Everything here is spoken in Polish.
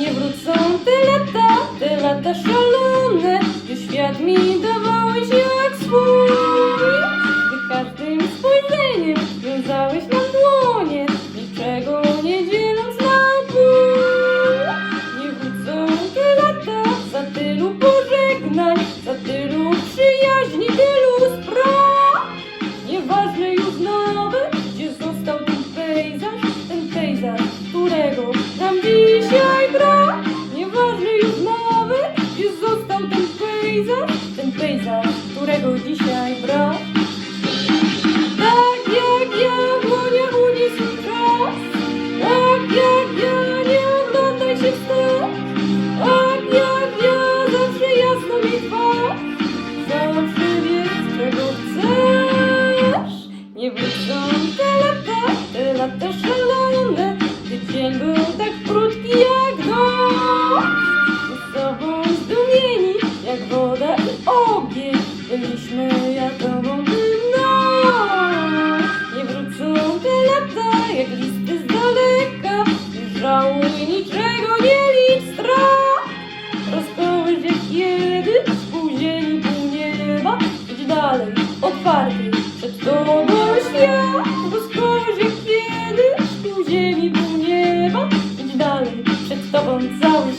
Nie wrócą te lata, te lata szalone, gdy świat mi dawałeś jak swój. Gdy każdym spojrzeniem wiązałeś nam dłonie, niczego nie dzieląc na pół. Nie wrócą te lata, za tylu pożegnań, za tylu przyjaźni, tylu spraw. Nieważne już nawet, gdzie został ten pejzaż, ten pejzaż, którego nam dzisiaj ten pejzaż, którego dzisiaj brak. Tak jak ja, dłonia uniesie czas, tak jak ja, nie oglądaj się wstecz, tak jak ja, zawsze jasno mi twarz, zawsze wiedz, czego. Dalej, otwarty, przed tobą świat. Rozkołysz jak kiedy, spóźnieni pół nieba, idź dalej, przed tobą cały